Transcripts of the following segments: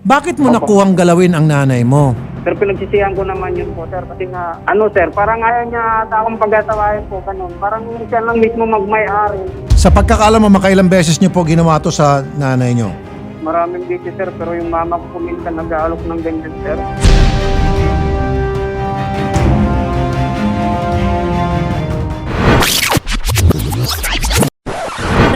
Bakit mo nakuhang galawin ang nanay mo? Sir, pinagsisihan ko naman yun po, sir. Kasi nga, ano, sir, parang ayaw niya ata akong pagkatawain po, ganun. Parang siya lang mismo magmay-ari. Sa pagkakaalam mo, makailang beses niyo po ginawa to sa nanay niyo? Maraming busy, sir, pero yung mama ko minsan nag-aalok ng ganyan, sir.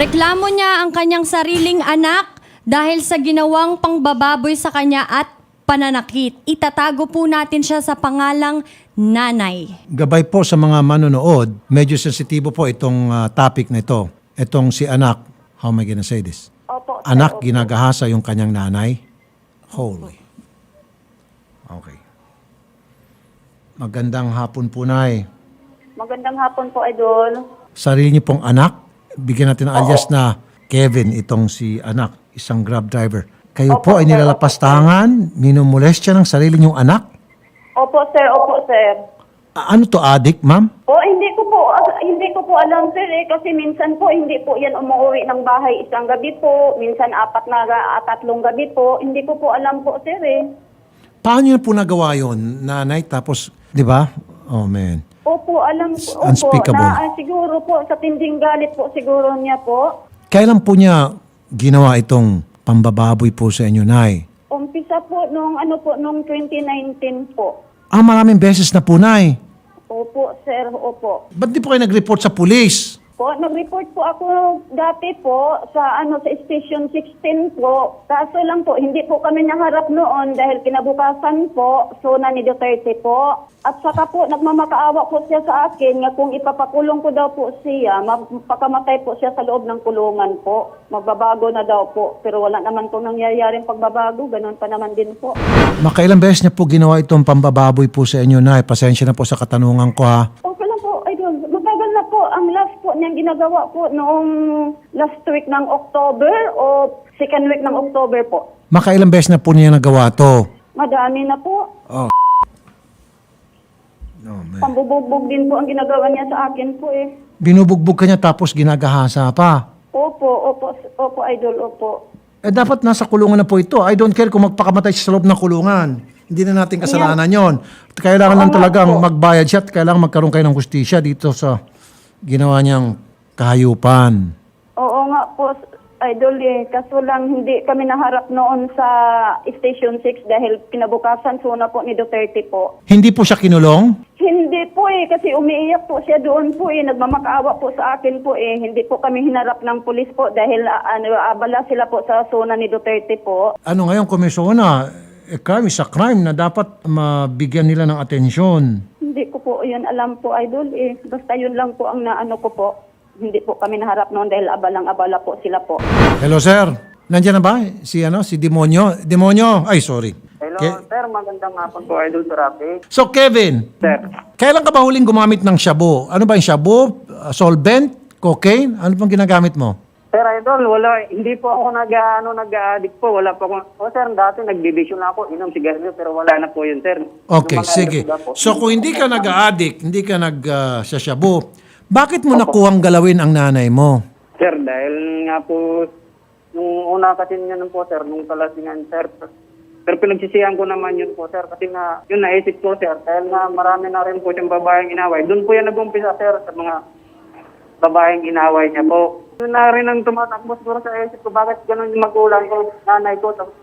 Reklamo niya ang kanyang sariling anak dahil sa ginawang pangbababoy sa kanya at pananakit. Itatago po natin siya sa pangalang nanay. Gabay po sa mga manonood, medyo sensitibo po itong ah, topic na ito. Itong si anak, how am I gonna say this? Opo, sir, Anak, opo. ginagahasa yung kanyang nanay. Holy. Okay. Magandang hapon po, Nay. Magandang hapon po, Idol. Sarili niyo pong anak, bigyan natin ng alias na Kevin, itong si anak, isang grab driver. Kayo po Opo, ay sir. nilalapastangan, minumolestya ng sarili niyong anak? Opo, sir. Opo, sir. A- Ano to, adik, ma'am? O, hindi ko po, ah, hindi ko po alam, sir, eh, kasi minsan po, hindi po yan umuwi ng bahay isang gabi po, minsan apat na, ga- tatlong gabi po, hindi ko po alam po, sir, eh. Paano niyo po nagawa yun, nanay? Tapos, di ba? Oh, man. Opo, alam ko, opo, unspeakable. na, ah, siguro po, sa tinding galit po, siguro niya po. Kailan po niya ginawa itong pambababoy po sa inyo, nay? Umpisa po nung, ano po, nung 2019 po. Ah, maraming beses na po, nay. Opo, sir, opo. Ba't di po kayo nag-report sa pulis? Po, nag-report po ako dati po sa ano sa Station 16 po. Kaso lang po, hindi po kami naharap noon dahil kinabukasan po, suna ni Duterte po. At saka po, nagmamakaawa po siya sa akin nga kung ipapakulong ko daw po siya, mapakamatay po siya sa loob ng kulungan po. Magbabago na daw po. Pero wala naman po nangyayaring pagbabago, ganun pa naman din po. Makailang beses niya po ginawa itong pambababoy po sa inyo, nay? Pasensya na po sa katanungan ko, ha? Okay lang po, idol. Matagal na po. Ang last po niyang ginagawa po noong last week ng October o second week ng October po. Makailang beses na po niya nagawa to? Madami na po. Oh. Oh, man. Pambubugbog din po ang ginagawa niya sa akin po eh. Binubugbog ka niya tapos ginagahasa pa. Opo, opo, opo, idol, opo. Eh dapat nasa kulungan na po ito. I don't care kung magpakamatay siya sa loob ng kulungan. Hindi na natin kasalanan yon. Kailangan lang Oo nga talagang po. magbayad siya at kailangan magkaroon kayo ng hustisya dito sa ginawa niyang kahayupan. Oo nga po, idol eh. Kaso lang hindi kami naharap noon sa Station 6 dahil kinabukasan suna po ni Duterte po. Hindi po siya kinulong? Hindi po eh, kasi umiiyak po siya doon po eh, nagmamakaawa po sa akin po eh. Hindi po kami hinarap ng pulis po dahil ah, ano, abala sila po sa zona ni Duterte po. Ano ngayon, komisyona, a crime is a crime na dapat mabigyan nila ng atensyon. Hindi ko po yun alam po, idol eh. Basta yun lang po ang naano ko po. Hindi po kami naharap noon dahil abalang-abala po sila po. Hello, sir. Nandiyan na ba? Si ano? Si Demonyo? Demonyo? Ay, sorry. Hello, Ke- sir. Magandang hapon po, Idol Turapi. so, Kevin, Sir, kailan ka ba huling gumamit ng shabu? Ano ba yung shabu? Uh, solvent? Cocaine? Ano pang ginagamit mo? Sir Idol, wala, hindi po ako nag, ano, nag-addict po. Wala po ako. O sir, dati nag-division na ako, inom sigarilyo, pero wala na po yun, sir. Okay, Yung mga sige. po. So kung hindi ka nag-addict, hindi ka nag-shabu, bakit mo nakuhang galawin ang nanay mo? Sir, dahil nga po, nung una kasi niya nun po, sir, nung kalasingan, sir, pero pinagsisihan ko naman yun po, sir, kasi nga, yun naisip ko, sir, dahil nga marami na rin po siyang babaeng inaway. Doon po yan nag-umpisa, sir, sa mga babaeng inaway niya po. Yun na rin ang tumatakbo siguro sa isip ko, bakit ganun yung magulang ko, nanay ko, tapos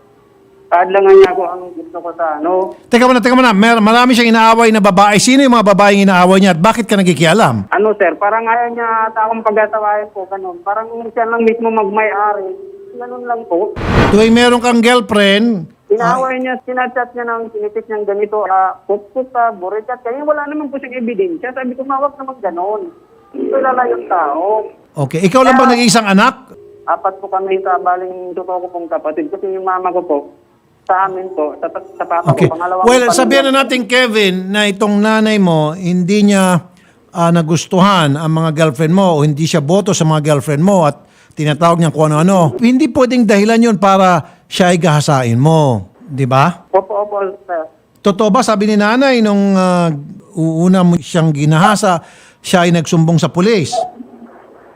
kaadlangan niya ako ang gusto ko sa ano. Teka muna, teka muna. Mer marami siyang inaaway na babae. Sino yung mga babaeng inaaway niya at bakit ka nagikialam? Ano, sir, parang ayaw niya ata akong pagkatawain po, ganun. Parang siya lang mismo magmay-ari. Ganun lang po. Tuwing meron kang girlfriend, Inaway niya, sinachat niya ng sinitik niyang ganito, ah, puput ka, burikat ka. Yung wala naman po siyang ebidensya. Sabi ko, mawag naman ganon. Hindi lala yung tao. Okay, ikaw lang ba nag-iisang anak? Apat po kami sa baling totoo ko pong kapatid. Kasi yung mama ko po, sa amin po, sa, sa papa Okay. ko, pangalawa Well, sabihan na natin, Kevin, na itong nanay mo, hindi niya ah, nagustuhan ang mga girlfriend mo o hindi siya boto sa mga girlfriend mo at tinatawag niya kung ano-ano. Hindi pwedeng dahilan yun para siya ay gahasain mo. Di ba? Opo, opo, sir. Totoo ba, sabi ni nanay, nung ah, uuna mo siyang ginahasa, siya ay nagsumbong sa pulis.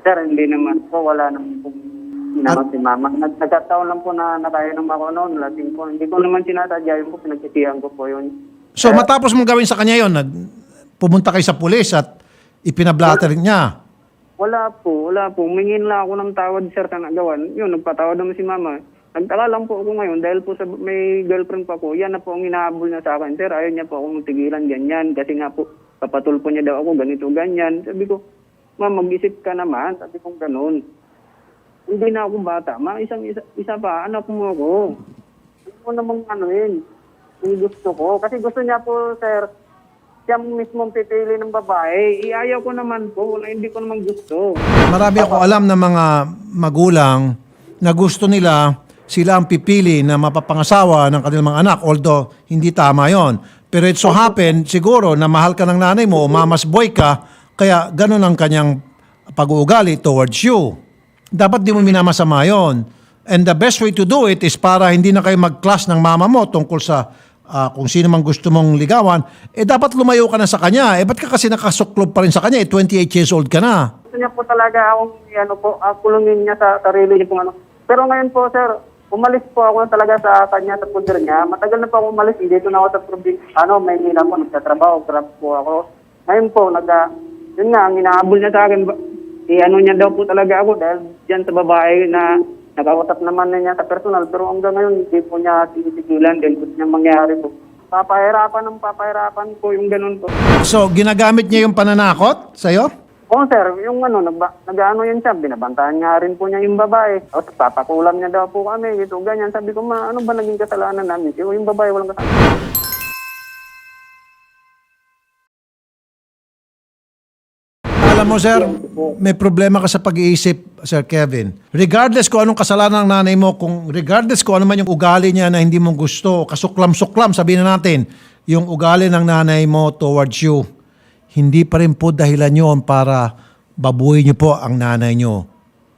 Sir, hindi naman po, wala naman po. Ginamang si mama. Nag nagkataon lang po na nakainom ako noon. Lasing po. Hindi ko naman sinasadya yun po. Pinagsisihan ko po yun. So matapos mong gawin sa kanya yon, nag pumunta kayo sa pulis at ipinablatter niya. Wala po, wala po. Mingin lang ako ng tawad, sir, na nagawan. Yun, nagpatawad naman si mama. Nagtaka lang po ako ngayon dahil po sa may girlfriend pa po. Yan na po ang hinahabol niya sa akin, sir. Ayaw niya po akong tigilan ganyan. Kasi nga po, papatulpo niya daw ako ganito, ganyan. Sabi ko, ma, mag-isip ka naman. Sabi ko, ganun. Hindi na ako bata. Ma, isang isa, isa pa, anak mo ako. Ano mo namang ano yun? Yung gusto ko. Kasi gusto niya po, sir, siya mismo pipili ng babae. Iayaw ko naman po. Wala, hindi ko naman gusto. Marami ako alam ng mga magulang na gusto nila sila ang pipili na mapapangasawa ng kanilang mga anak although hindi tama yon. Pero it so happen siguro na mahal ka ng nanay mo o mamas boy ka kaya ganun ang kanyang pag-uugali towards you. Dapat di mo minamasama yon. And the best way to do it is para hindi na kayo mag-clash ng mama mo tungkol sa ah, kung sino man gusto mong ligawan, eh dapat lumayo ka na sa kanya. Eh ba't ka kasi nakasuklob pa rin sa kanya? Eh 28 years old ka na. Gusto niya po talaga akong ano po, ah, kulungin niya sa sarili niya po ano. Pero ngayon po, sir, umalis po ako talaga sa kanya sa puder niya. Matagal na po ako umalis. Dito na ako sa probinsya. Ano, may nila po, nagtatrabaho, grab po ako. Ngayon po, nag, ah, yun nga, ang inahabol niya sa akin, eh, ano niya daw po talaga ako dahil dyan sa babae na nakausap naman na niya sa personal. Pero hanggang ngayon, hindi po niya tinitigilan dahil gusto niya mangyari po. Papahirapan ng papahirapan po yung ganun po. So, ginagamit niya yung pananakot sa'yo? Oo, sir. Yung ano, nag-ano yun siya, binabantahan nga rin po niya yung babae. O, papakulam niya daw po kami, ito, ganyan. Sabi ko, ma, ano ba naging kasalanan namin? Yung, yung babae, walang kasalanan. Alam mo, sir, may problema ka sa pag-iisip, Sir Kevin. Regardless kung anong kasalanan ng nanay mo, kung regardless kung ano man yung ugali niya na hindi mo gusto, kasuklam-suklam, sabihin na natin, yung ugali ng nanay mo towards you, hindi pa rin po dahilan yun para babuhin niyo po ang nanay niyo.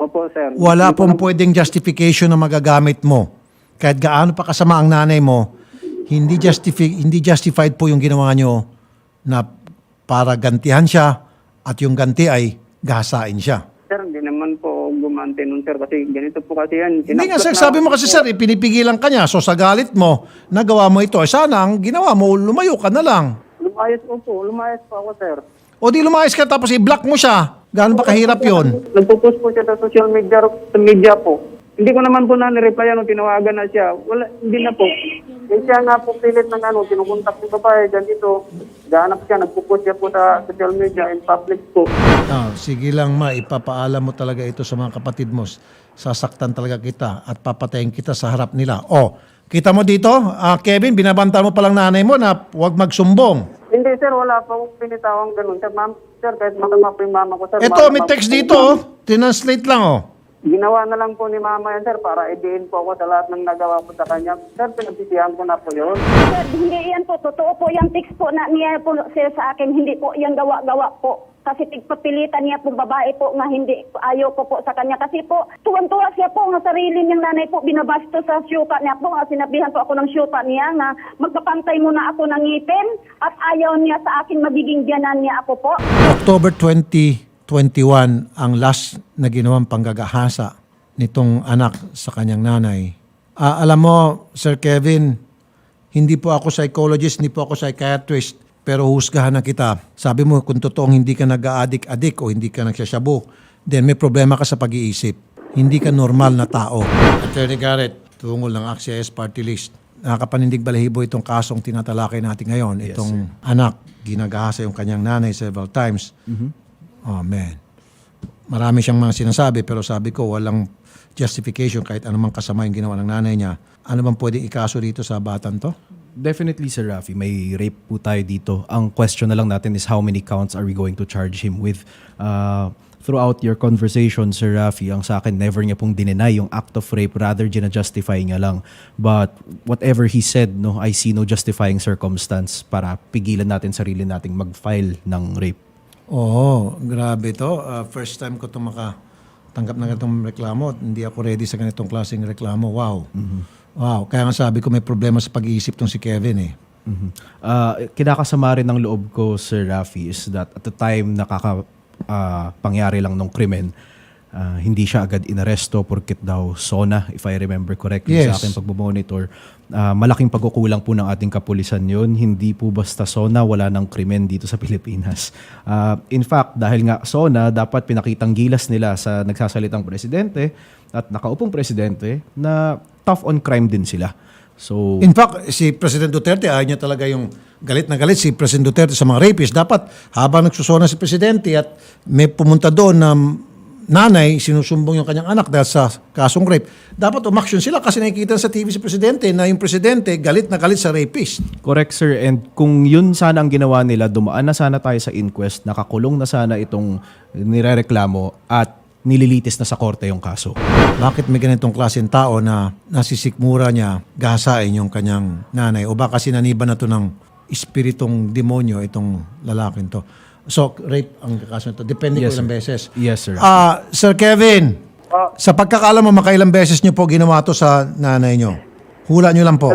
Opo, sir. Wala pong pwedeng justification na magagamit mo. Kahit gaano pa kasama ang nanay mo, hindi, justifi- hindi justified po yung ginawa nyo na para gantihan siya at yung ganti ay gasain siya. Sir, hindi naman po gumante nun, sir. Kasi ganito po kasi yan. Hindi nga sir, sabi mo kasi sir, ipinipigilan ka niya. So sa galit mo, nagawa mo ito. Eh, sana ang ginawa mo, lumayo ka na lang. Lumayas po po. Lumayas po ako, sir. O di lumayas ka tapos i-block mo siya. Gaano ba kahirap yon? Nagpo-post po siya sa social media, sa media po. Hindi ko naman po na nireply ano, tinawagan na siya. Wala, hindi na po. Eh, siya nga po pilit ng ano, kinukontak ng babae, ganito. Gahanap siya, nagpo-post siya po sa social media in public po. Ah, sige lang ma, ipapaalam mo talaga ito sa mga kapatid mo. Sasaktan talaga kita at papatayin kita sa harap nila. Oh, kita mo dito, ah, Kevin, binabanta mo palang nanay mo na huwag magsumbong. Hindi sir, wala pa akong pinitawang ganun. Sir, ma'am, sir, kahit masama po yung mama ko, sir. Ito, mama- may text dito, oh. Tinanslate lang, oh. Ginawa na lang po ni mama yan, sir, para idiin po ako sa lahat ng nagawa ko sa kanya. Sir, pinagsisihan ko na po yun. Sir, hindi yan po. Totoo po yung text po na niya po sir sa akin. Hindi po yan gawa-gawa po. Kasi tigpapilitan niya po babae po nga hindi ayaw ko po sa kanya. Kasi po, tuwan-tuwa siya po nga sarili niyang nanay po binabasto sa syuta niya po. Nga sinabihan po ako ng syuta niya na magpapantay muna ako ng ngipin at ayaw niya sa akin magiging biyanan niya ako po. October 2021 ang last na ginawang panggagahasa nitong anak sa kanyang nanay. Ah, alam mo, Sir Kevin, hindi po ako psychologist, hindi po ako psychiatrist, pero husgahan na kita. Sabi mo, kung totoong hindi ka nag-aadik-adik o hindi ka nagsasyabu, then may problema ka sa pag-iisip. Hindi ka normal na tao. Attorney Garrett, tungol ng AXIS Party List. Nakakapanindig balahibo itong kasong tinatalakay natin ngayon. itong anak, ginagahasa yung kanyang nanay several times. Oh, man. Marami siyang mga sinasabi pero sabi ko walang justification kahit anumang kasama yung ginawa ng nanay niya. Ano bang pwedeng ikaso dito sa batan to? Definitely, Sir Rafi. May rape po tayo dito. Ang question na lang natin is how many counts are we going to charge him with? Uh, throughout your conversation, Sir Rafi, ang sa akin, never niya pong dinenay yung act of rape. Rather, gina-justify niya lang. But whatever he said, no, I see no justifying circumstance para pigilan natin sarili nating mag-file ng rape. Oo, grabe to. Uh, first time ko ito makatanggap ng ganitong reklamo. Hindi ako ready sa ganitong klaseng reklamo. Wow. Wow. Kaya nga sabi ko may problema sa pag-iisip tong si Kevin eh. Mhm. Ah, kinakasama rin ng loob ko, Sir Rafi, is that at the time nakaka ah, pangyari lang nung krimen, ah, hindi siya agad inaresto porket daw SONA, if I remember correctly Yes. sa aking pagmamonitor. Ah, malaking pagkukulang po ng ating kapulisan yon Hindi po basta SONA, wala ng krimen dito sa Pilipinas. Ah, in fact, dahil nga SONA, dapat pinakitang gilas nila sa nagsasalitang presidente at nakaupong presidente na tough on crime din sila. So, In fact, si President Duterte, ayaw niya talaga yung galit na galit si President Duterte sa mga rapists. Dapat habang nagsusona si Presidente at may pumunta doon na nanay, sinusumbong yung kanyang anak dahil sa kasong rape, dapat umaksyon sila kasi nakikita sa TV si Presidente na yung Presidente galit na galit sa rapist. Correct sir and kung yun sana ang ginawa nila dumaan na sana tayo sa inquest nakakulong na sana itong nirereklamo at nililitis na sa korte yung kaso. Bakit may ganitong klaseng tao na nasisikmura niya gahasain yung kanyang nanay? O baka sinaniba na to ng espiritong demonyo itong lalaking to? So, rape ang kaso nito. Depende Yes, ko ilang sir. beses. Yes, sir. Ah, Sir Kevin, Ah. sa pagkakaalam mo, makailang beses niyo po ginawa to sa nanay niyo? Hula niyo lang po.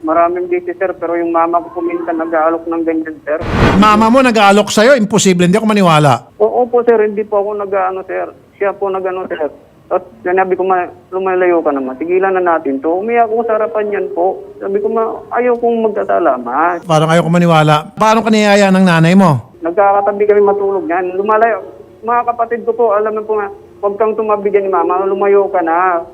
Maraming busy sir, pero yung mama ko kuminsan nag-aalok ng ganyan sir. Mama mo nag-aalok sa'yo, imposible, hindi ako maniwala. Oo po sir, hindi po ako nag-ano sir. Siya po nag-ano sir. At sinabi ko, ma, lumalayo ka naman. Tigilan na natin to. Umiyak ko sa harapan yan po. Sabi ko, ma, ayaw kong magkasalamat. Parang ayaw ko maniwala. Paano ka niyaya ng nanay mo? Nagkakatabi kami matulog yan. Lumalayo. Mga kapatid ko po, alam mo po nga, huwag kang tumabi dyan ni mama. Lumayo ka na.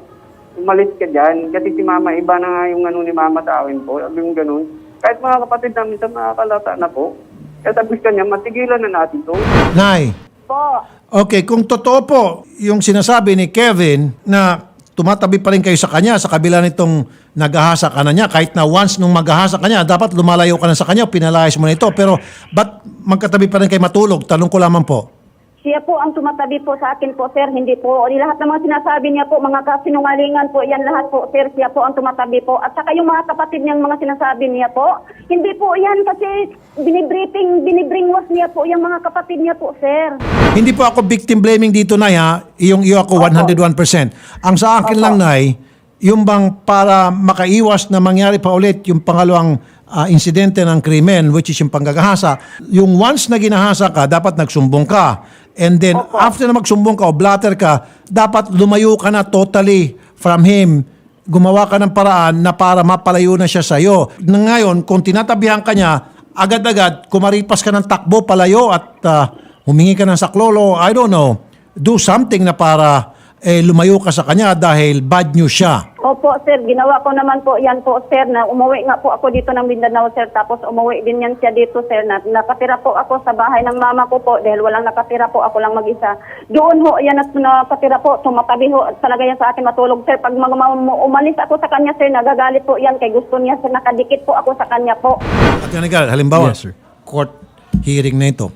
Umalis ka dyan. Kasi si mama, iba na nga yung ano ni mama sa akin po. Sabi yung ganun. Kahit mga kapatid namin sa mga kalata na po. Kaya sabi ko niya, matigilan na natin to. Nay, Po. Okay, kung totoo po yung sinasabi ni Kevin na tumatabi pa rin kayo sa kanya sa kabila nitong naghahasa ka na niya, kahit na once nung maghahasa ka niya, dapat lumalayo ka na sa kanya, pinalayas mo na ito. Pero ba't magkatabi pa rin kayo matulog? Tanong ko lamang po. Siya po ang tumatabi po sa akin po, sir. Hindi po. Lahat ng mga sinasabi niya po, mga kasinungalingan po, yan lahat po, sir. Siya po ang tumatabi po. At saka yung mga kapatid niyang mga sinasabi niya po, hindi po yan kasi binibriefing, binibringwas niya po yung mga kapatid niya po, sir. Hindi po ako victim blaming dito, Nay, ha? Iyong iyo ako 101%. Ang sa akin lang, Nay, yung bang para makaiwas na mangyari pa ulit yung pangalawang ah, insidente ng krimen, which is yung panggagahasa, yung once na ginahasa ka, dapat nagsumbong ka. And then, after na magsumbong ka o blatter ka, dapat lumayo ka na totally from him. Gumawa ka ng paraan na para mapalayo na siya sa'yo. Ngayon, kung tinatabihan ka niya, agad-agad, kumaripas ka ng takbo, palayo at ah, humingi ka ng saklolo, I don't know, do something na para eh, lumayo ka sa kanya dahil bad news siya. Opo, sir. Ginawa ko naman po yan po, sir, na umuwi nga po ako dito ng Mindanao, sir. Tapos umuwi din yan siya dito, sir. Na, nakatira po ako sa bahay ng mama ko po dahil walang nakatira po. Ako lang mag-isa. Doon ho, yan at nakatira po. Tumatabi ho talaga yan sa akin matulog, sir. Pag mag- ma- umalis ako sa kanya, sir, nagagalit po yan. Kay gusto niya, sir. Nakadikit po ako sa kanya po. At yan again, halimbawa, Yes, sir. court hearing na ito,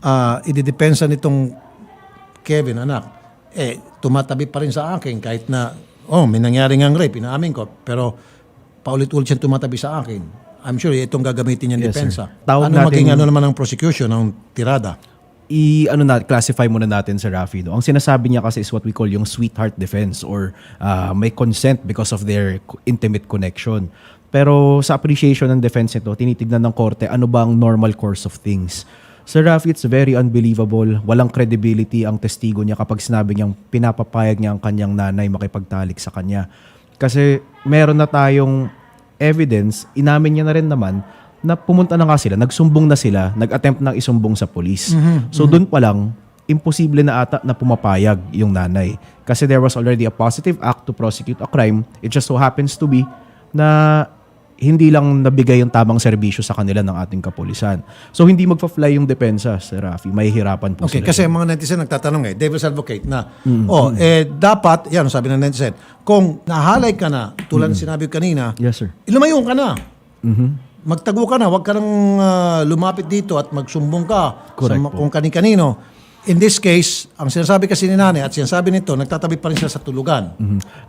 ah, ididepensa nitong Kevin, anak, eh, tumatabi pa rin sa akin kahit na, oh, may nangyari ngang rape, inaamin ko, pero paulit-ulit siyang tumatabi sa akin. I'm sure itong gagamitin niyang Yes, depensa. Tawag ano natin- maging ano naman ang prosecution, ng tirada? i ano na classify muna natin sa Rafi no. Ang sinasabi niya kasi is what we call yung sweetheart defense or ah, may consent because of their intimate connection. Pero sa appreciation ng defense nito, tinitignan ng korte ano ba ang normal course of things. Sir Rafi, it's very unbelievable. Walang credibility ang testigo niya kapag sinabi niyang pinapapayag niya ang kanyang nanay makipagtalik sa kanya. Kasi meron na tayong evidence, inamin niya na rin naman, na pumunta na nga sila, nagsumbong na sila, nag-attempt ng isumbong sa police. So doon pa lang, imposible na ata na pumapayag yung nanay. Kasi there was already a positive act to prosecute a crime. It just so happens to be na hindi lang nabigay yung tamang serbisyo sa kanila ng ating kapulisan. So hindi magfa-fly yung depensa, Sir Rafi. May hirapan po Okay, sila. kasi ang mga netizen nagtatanong eh, devil's advocate na, oh, eh, dapat, yan, sabi ng netizen, kung nahalay ka na, tulad ng sinabi ko kanina, Yes, sir. Lumayo ka na. Magtago ka na. Huwag ka nang ah, lumapit dito at magsumbong ka Correct sa po. kung kani-kanino. In this case, ang sinasabi kasi ni nanay at sinasabi nito, nagtatabi pa rin siya sa tulugan.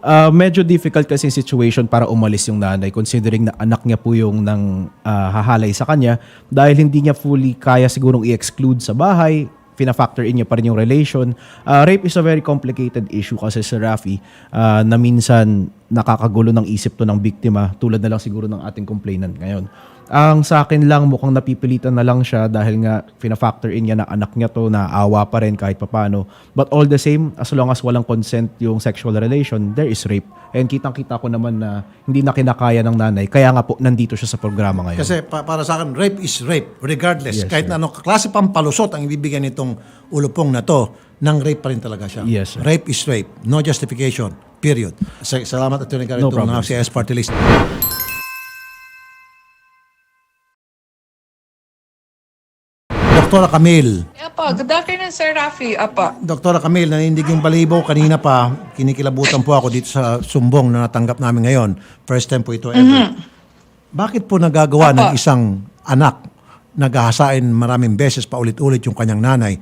Uh, medyo difficult kasi situation para umalis yung nanay considering na anak niya po yung nang ah, hahalay sa kanya dahil hindi niya fully kaya sigurong i-exclude sa bahay fina-factor in niya pa rin yung relation. Uh, rape is a very complicated issue kasi sa Rafi uh, na minsan nakakagulo ng isip to ng biktima tulad na lang siguro ng ating complainant ngayon. Ang sa akin lang mukhang napipilitan na lang siya dahil nga fina-factor in niya na anak niya to na awa pa rin kahit papano. But all the same, as long as walang consent yung sexual relation, there is rape. And kitang-kita ko naman na hindi na kinakaya ng nanay. Kaya nga po, nandito siya sa programa ngayon. Kasi pa- para sa akin, rape is rape. Regardless. Yes, kahit sir. na ano, klase pang palusot ang ibibigyan nitong ulupong na to, ng rape pa rin talaga siya. Yes, sir. Rape is rape. No justification. Period. Sa- Salamat, Atty. Garrett, No na si S. Party List. Doktora Camille. Apa, good afternoon, Sir Rafi. Apa. Doktora Camille, nanindig yung balibo kanina pa. Kinikilabutan po ako dito sa sumbong na natanggap namin ngayon. First time po ito ever. Bakit po nagagawa ng Apa. isang anak naghahasain maraming beses paulit-ulit yung kanyang nanay?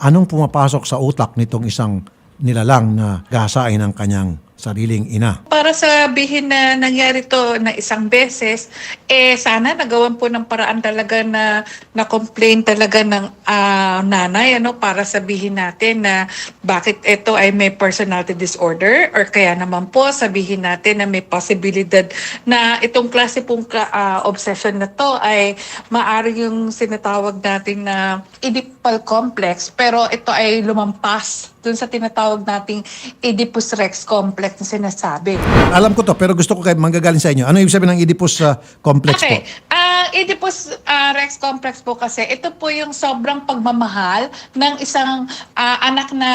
Anong pumapasok sa utak nitong isang nilalang na gahasain ng kanyang sariling ina? Para sabihin na nangyari to na isang beses, eh sana nagawan po ng paraan talaga na na-complain talaga ng ah, nanay ano para sabihin natin na bakit ito ay may personality disorder or kaya naman po sabihin natin na may posibilidad na itong klase pong ah, obsession na to ay maari yung sinatawag natin na Oedipal complex pero ito ay lumampas dun sa tinatawag nating Oedipus Rex complex na sinasabi. Alam ko to, pero gusto ko kayo manggagaling sa inyo. Ano ibig sabihin ng Oedipus uh, complex po? Okay. Ah, Oedipus ah, Rex complex po kasi ito po yung sobrang pagmamahal ng isang ah, anak na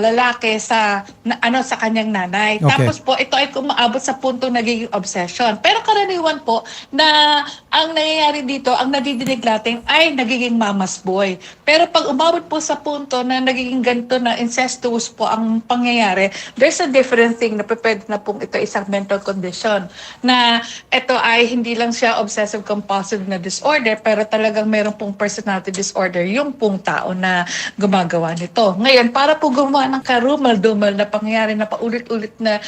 lalaki sa na, ano sa kanyang nanay. Okay. Tapos po ito ay kumaabot sa punto nagiging obsession. Pero karaniwan po na ang nangyayari dito, ang nadidinig natin ay nagiging mama's boy. Pero pag umabot po sa punto na nagiging ganito na incestuous po ang pangyayari, there's a different thing na pwede na pong ito isang mental condition na ito ay hindi lang siya obsessive compulsive na disorder pero talagang meron pong personality disorder yung pong tao na gumagawa nito. Ngayon, para po gumawa ng karumal-dumal na pangyayari na paulit-ulit na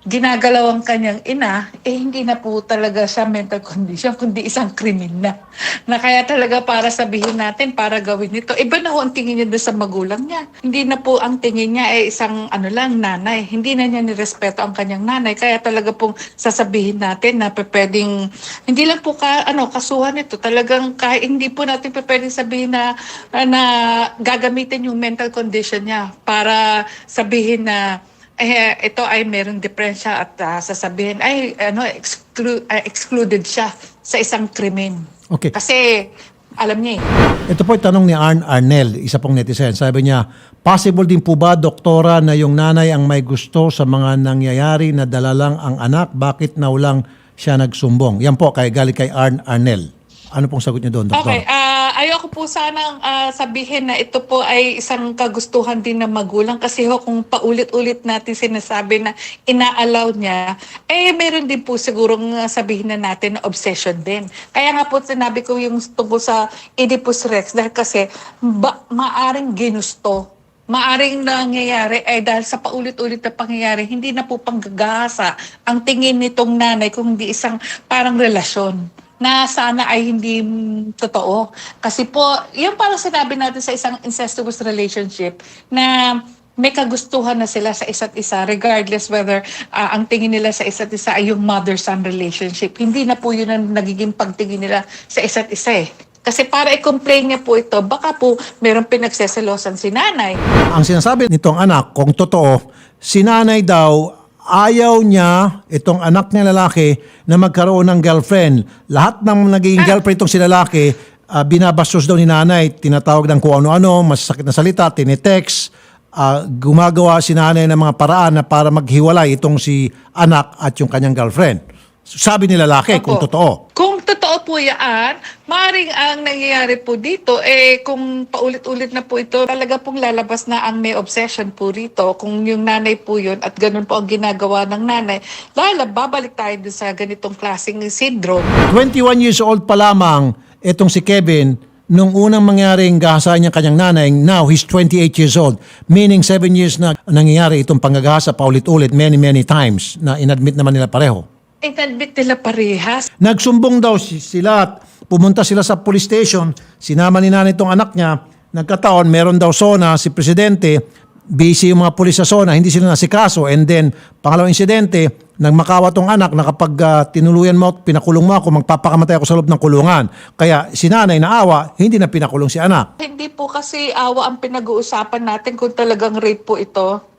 ginagalaw ang kanyang ina, eh hindi na po talaga siya mental condition, kundi isang krimen na. Na kaya talaga para sabihin natin, para gawin ito, iba na ho ang tingin niya doon sa magulang niya. Hindi na po ang tingin niya ay isang ano lang, nanay. Hindi na niya nirespeto ang kanyang nanay. Kaya talaga pong sasabihin natin na pwedeng, hindi lang po ka, ano, kasuhan ito. Talagang kahit hindi po natin pwedeng sabihin na, na gagamitin yung mental condition niya para sabihin na eh, ito ay merong depresya at ah, sasabihin ay ano exclu- ah, excluded siya sa isang krimen. Okay. Kasi alam niya eh. Ito po yung tanong ni Arn Arnel, isa pong netizen. Sabi niya, possible din po ba, doktora, na yung nanay ang may gusto sa mga nangyayari na dala lang ang anak? Bakit na lang siya nagsumbong? Yan po, kay galing kay Arn Arnel. Ano pong sagot niyo doon, doktor? Okay, ah, ayoko po sanang ah, sabihin na ito po ay isang kagustuhan din ng magulang kasi ho kung paulit-ulit natin sinasabi na ina-allow niya, eh meron din po sigurong ah, sabihin na natin na obsession din. Kaya nga po sinabi ko yung tungkol sa Oedipus Rex dahil kasi ba, maaring ginusto maaring nangyayari ay dahil sa paulit-ulit na pangyayari, hindi na po panggagasa ang tingin nitong nanay kung hindi isang parang relasyon na sana ay hindi totoo. Kasi po, yung parang sinabi natin sa isang incestuous relationship na may kagustuhan na sila sa isa't isa regardless whether ah, ang tingin nila sa isa't isa ay yung mother-son relationship. Hindi na po yun ang nagiging pagtingin nila sa isa't isa eh. Kasi para i-complain niya po ito, baka po merong pinagseselosan si nanay. Ang sinasabi nitong anak, kung totoo, si nanay daw ayaw niya itong anak niya lalaki na magkaroon ng girlfriend. Lahat ng naging girlfriend itong si lalaki, ah, binabastos daw ni nanay, tinatawag ng kung ano-ano, masasakit na salita, tinitext, ah, gumagawa si nanay ng mga paraan na para maghiwalay itong si anak at yung kanyang girlfriend. Sabi ni lalaki, kung Opo. totoo. Kung totoo po yan, maring ang nangyayari po dito, eh kung paulit-ulit na po ito, talaga pong lalabas na ang may obsession po rito. Kung yung nanay po yun at ganun po ang ginagawa ng nanay, dahil babalik tayo dun sa ganitong klaseng syndrome. 21 years old pa lamang itong si Kevin nung unang mangyaring gahasa niya kanyang nanay, now he's 28 years old. Meaning 7 years na nangyayari itong panggagahasa paulit-ulit many, many times na inadmit naman nila pareho. Inadmit nila parehas. Nagsumbong daw si- sila at pumunta sila sa police station. Sinama ni nanay itong anak niya. Nagkataon, meron daw SONA, si Presidente. Busy yung mga pulis sa SONA, hindi sila nasikaso. And then, pangalawang insidente, nagmakawa tong anak na kapag ah, tinuluyan mo at pinakulong mo ako, magpapakamatay ako sa loob ng kulungan. Kaya si nanay naawa, hindi na pinakulong si anak. Hindi po kasi awa ang pinag-uusapan natin kung talagang rape po ito.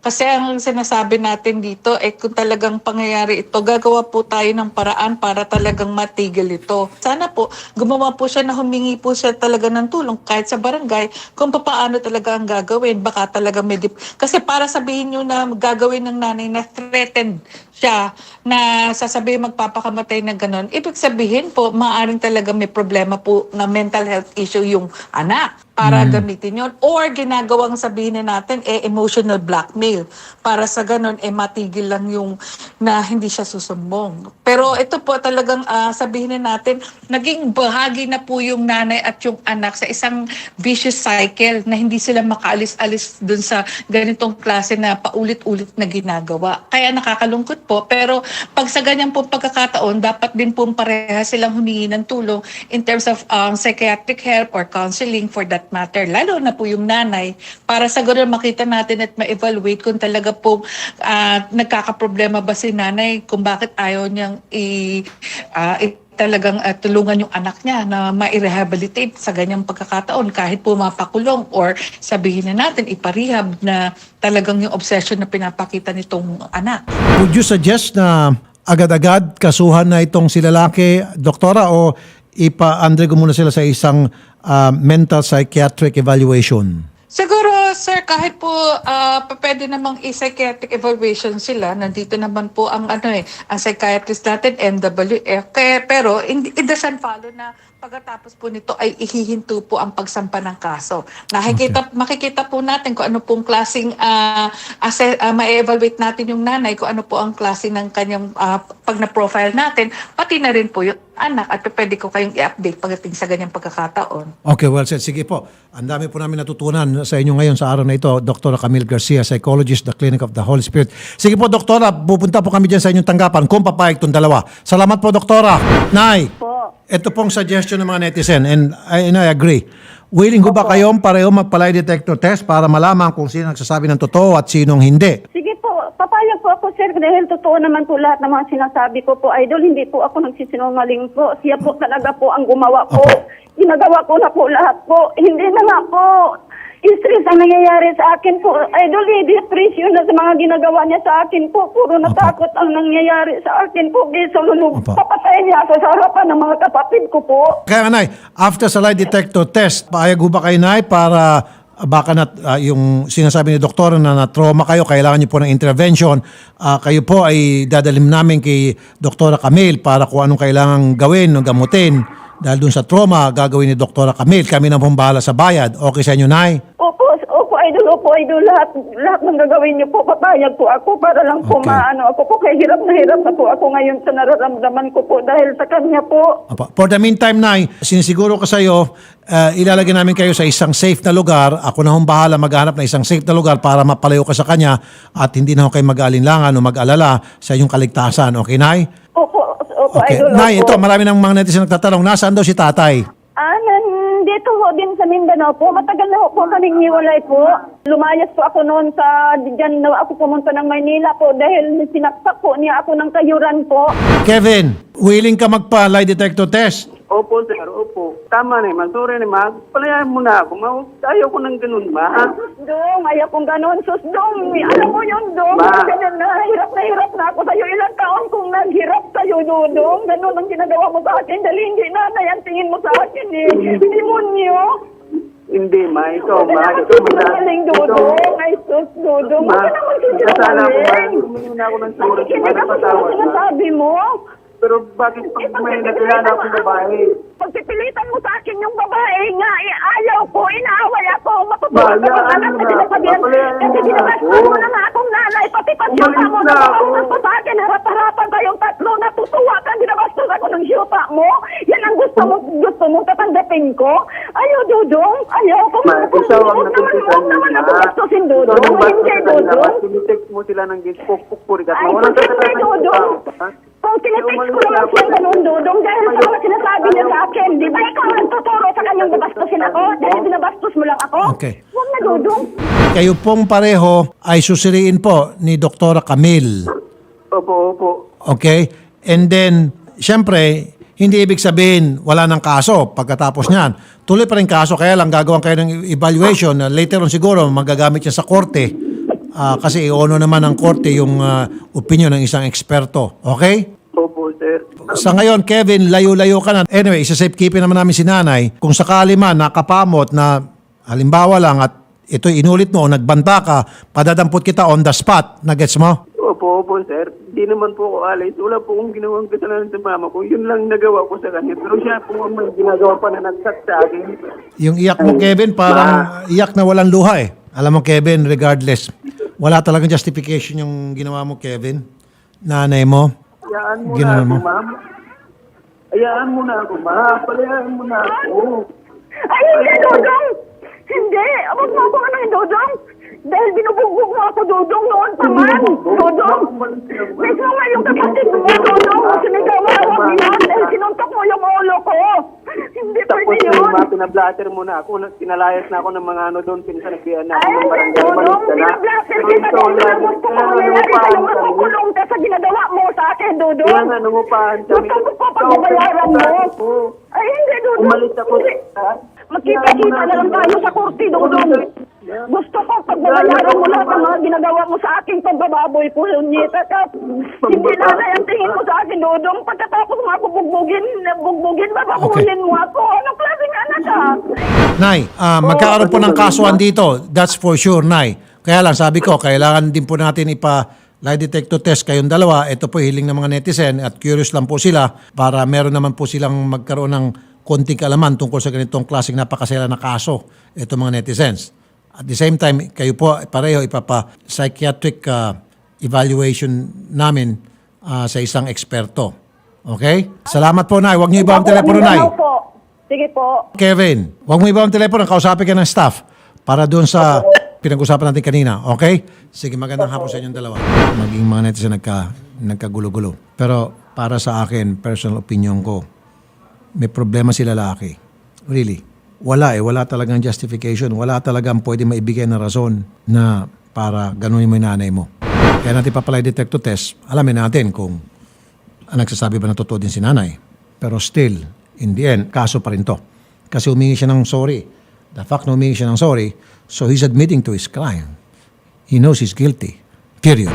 Kasi ang sinasabi natin dito, eh kung talagang pangyayari ito, gagawa po tayo ng paraan para talagang matigil ito. Sana po, gumawa po siya na humingi po siya talaga ng tulong kahit sa barangay kung paano talaga ang gagawin. Baka talaga may dip- Kasi para sabihin nyo na gagawin ng nanay na threatened siya na sasabihin magpapakamatay na gano'n, ibig sabihin po, maaaring talaga may problema po na mental health issue yung anak para gamitin yon or ginagawang sabihin na natin eh emotional blackmail para sa ganun eh matigil lang yung na hindi siya susumbong. Pero ito po talagang ah, sabihin na natin naging bahagi na po yung nanay at yung anak sa isang vicious cycle na hindi sila makaalis-alis dun sa ganitong klase na paulit-ulit na ginagawa. Kaya nakakalungkot po pero pag sa ganyan po pagkakataon dapat din po pareha silang humingi ng tulong in terms of um, psychiatric help or counseling for that matter, lalo na po yung nanay, para sa ganun makita natin at ma-evaluate kung talaga po ah, nagkakaproblema ba si nanay, kung bakit ayaw niyang i, ah, i- talagang ah, tulungan yung anak niya na ma-rehabilitate sa ganyang pagkakataon kahit po mapakulong or sabihin na natin iparehab na talagang yung obsession na pinapakita nitong anak. Would you suggest na agad-agad kasuhan na itong si lalaki, doktora, o ipa-undergo muna sila sa isang ah, mental psychiatric evaluation? Siguro, sir, kahit po pa- pwede namang i-psychiatric evaluation sila, nandito naman po ang ano eh, ang psychiatrist natin, MWF, kaya, pero it doesn't follow na pagkatapos po nito ay ihihinto po ang pagsampa ng kaso. Nakikita, makikita po natin kung ano pong klaseng uh, ma-evaluate natin yung nanay, kung ano po ang klase ng kanyang ah, pag na-profile natin, pati na rin po yung anak at pwede ko kayong i-update pagdating sa ganyang pagkakataon. Okay, well said. Sige po. Ang dami po namin natutunan sa inyo ngayon sa araw na ito. Dr. Camille Garcia, psychologist, the Clinic of the Holy Spirit. Sige po, Doktora, pupunta po kami dyan sa inyong tanggapan kung papayag itong dalawa. Salamat po, Doktora. Nay, Po. Ito pong suggestion ng mga netizen and I, and I agree. Willing ho ba kayong pareho magpalay detector test para malaman kung sino nagsasabi ng totoo at sinong hindi? Sige po, papayag po ako sir dahil totoo naman po lahat ng mga sinasabi ko po. Idol, hindi po ako nagsisinungaling po. Siya po talaga po ang gumawa po. Opo. Ginagawa ko na po lahat po. Hindi na nga po. Stress ang nangyayari sa akin po. Idol, eh, depression na sa mga ginagawa niya sa akin po. Puro natakot ang nangyayari sa akin po. Beso lulug. Opo. Papatayin niya ako sa harapan ng mga kapatid ko po. Kaya nga, Nay, after sa lie detector test, paayag ho ba kayo, Nay, para ah, baka na, ah, yung sinasabi ni doktor na na-trauma kayo, kailangan niyo po ng intervention, ah, kayo po ay dadalim namin kay Doktora Camille para kung anong kailangan gawin o gamutin. Dahil dun sa trauma, gagawin ni Doktora Camille. Kami na pong bahala sa bayad. Okay sa inyo, Nay? Opo, opo, idol, opo, idol. Lahat, lahat ng gagawin niyo po, papayag po ako para lang po Okay. maano ako po. Kaya hirap na hirap na po ako ngayon sa nararamdaman ko po dahil sa kanya po. Apa. For the meantime, Nay, sinisiguro ko sa iyo, uh, ilalagay namin kayo sa isang safe na lugar. Ako na hong bahala maghanap na isang safe na lugar para mapalayo ka sa kanya at hindi na ho kayo mag-alinlangan o mag-alala sa inyong kaligtasan. Okay, Nay? Opo, opo, Okay. idol, Nay, opo. ito, marami ng mga netizen nagtatanong, nasaan daw si tatay? Ah, nandito ho din sa Mindanao po. Matagal na ho po kaming hiwalay po. Lumayas po ako noon sa, dyan na ako pumunta ng Maynila po dahil sinaksak po niya ako ng kayuran po. Kevin, willing ka magpa-lie detector test? Opo, sir, opo. Tama na, man. Sorry na, ma. Palayan mo na ako, ma. Ayaw ko ng ganun, ma. Dong, ayaw kong ganun. Sus, Dong, alam mo yun, Dong. Ma. Ganun na, hirap na hirap na ako sa'yo. Ilang taon kong naghirap sa'yo, Dong. Ganun ang ginagawa mo sa akin. Dahil hindi nanay ang tingin mo sa akin, eh. Demonyo. Hindi, ma. Ikaw, ma. Ikaw, ma. sinungaling, Dudong. Ay, sus, Dudong. Huwag ka naman Kasala ko, ma. Humingi na ako ng sorry. Nakikinig Ma, ako sa ma. sinasabi mo. Pero bakit pag may nagkilala akong babae? Pagpipilitan mo sa akin yung babae nga, eh, ayaw ko, inaaway ako, matutulog Bahala, ako alam na, sinasabihan, kasi mo na ako. mo na nga akong nanay, pati Umalis mo, na ako. nababastos mo sa akin, harap-harapan kayong tatlo, natutuwa ka, ginabastos ako ng syuta mo, yan ang gusto mo, gusto mo tatanggapin ko, ayaw, Dudong, ayaw ko, Ma, kung ikaw ang niya. ako bastusin, Ikaw Dudong, hindi. Dudong, Tinitext mo sila ng gate, pukpukpuri ka. ay, Walang kung hindi, Dudong. Kung tinitext ko lang siya ganun, Dudong, dahil sa mga sinasabi niya sa akin, di ba ikaw ang tuturo sa kanyang babastusin ako? Dahil binabastos mo lang ako? Okay. Huwag na, Dudong. Kayo pong pareho ay susiriin po ni Doktora Camille. Opo, opo. Okay? And then, syempre, hindi ibig sabihin wala ng kaso pagkatapos niyan. Tuloy pa rin kaso, kaya lang gagawin kayo ng evaluation na later on siguro magagamit yan sa korte Ah, kasi iono naman ng korte yung ah, opinion ng isang eksperto. Okay? Opo, sir. Sa ngayon, Kevin, layo-layo ka na. Anyway, isa safekeeping naman namin si nanay. Kung sakali man nakapamot na halimbawa lang at ito inulit mo o nagbanta ka, padadampot kita on the spot. Nagets mo? Opo, opo, sir. Hindi naman po ako alis. Wala po akong ginawang kasalanan sa mama ko. Yun lang nagawa ko sa kanya. Pero siya po ang may ginagawa pa na nagsak sa akin. Yung iyak mo, Kevin, parang iyak na walang luha eh. Alam mo, Kevin, regardless, wala talagang justification yung ginawa mo, Kevin. Nanay mo. Hayaan mo Ginawa na mo? ako, ma'am. Hayaan mo na ako, ma'am. Palayaan mo na ako. Ay, hindi, Dodong! Hindi! Huwag mo akong anong Dodong! Dahil binubugbog mo ako, Dodong, noon pa man! Dodong! Mismo nga yung kapatid mo, Dodong! Sinigawa mo yan dahil sinuntok mo yung ulo ko! Hindi Tapos pwede yung yun! mga pinablatter mo na ako, na- pinalayas na ako ng mga ano doon, pinasanabihan na ako Ay, ng barangay. Dodong! Ka na. Binablaster kita, Dodong! lang, Gusto ko kaya mangyayari sa'yo, makukulong ka sa ginagawa mo sa akin, Dodong! Kaya nga nangupahan kami. Gusto ko pa pagbabayaran mo! Ako. Ay, hindi, Dodong! Umalis ako. Magkita-kita na lang tayo sa korte, Dodong. Gusto ko pagbabayaran mo lahat ng mga ginagawa mo sa aking pagbababoy po, Hunyeta. At hindi na na ang tingin mo sa akin, Dodong. Pagkatapos ako bugbugin, bugbugin, babakulin mo ako. Anong klaseng anak ka? Nay, ah, magkakaroon po ng kasuhan dito. That's for sure, Nay. Kaya lang, sabi ko, kailangan din po natin ipa lie detector test kayong dalawa. Ito po hiling ng mga netizen at curious lang po sila para meron naman po silang magkaroon ng konting kaalaman tungkol sa ganitong klaseng napakasela na kaso. Ito mga netizens. At the same time, kayo po pareho ipapa-psychiatric ah, evaluation namin ah, sa isang eksperto. Okay? Salamat po, Nay. Huwag niyo iba ang telepono, Nay. Po. Sige po. Kevin, huwag mo iba ang telepono, kausapin ka ng staff para doon sa pinag-usapan natin kanina. Okay? Sige, magandang hapon sa inyong dalawa. Maging mga netizen nagka, nagkagulo-gulo. Pero para sa akin, personal opinion ko, may problema si lalaki. Really. Wala eh. Wala talagang justification. Wala talagang pwede maibigay na rason na para ganunin mo yung nanay mo. Kaya natin papalay detector test. Alamin natin kung ang nagsasabi ba na totoo din si nanay. Pero still, in the end, kaso pa rin to. Kasi humingi siya ng sorry. The fact na humingi siya ng sorry, so he's admitting to his crime. He knows he's guilty. Period.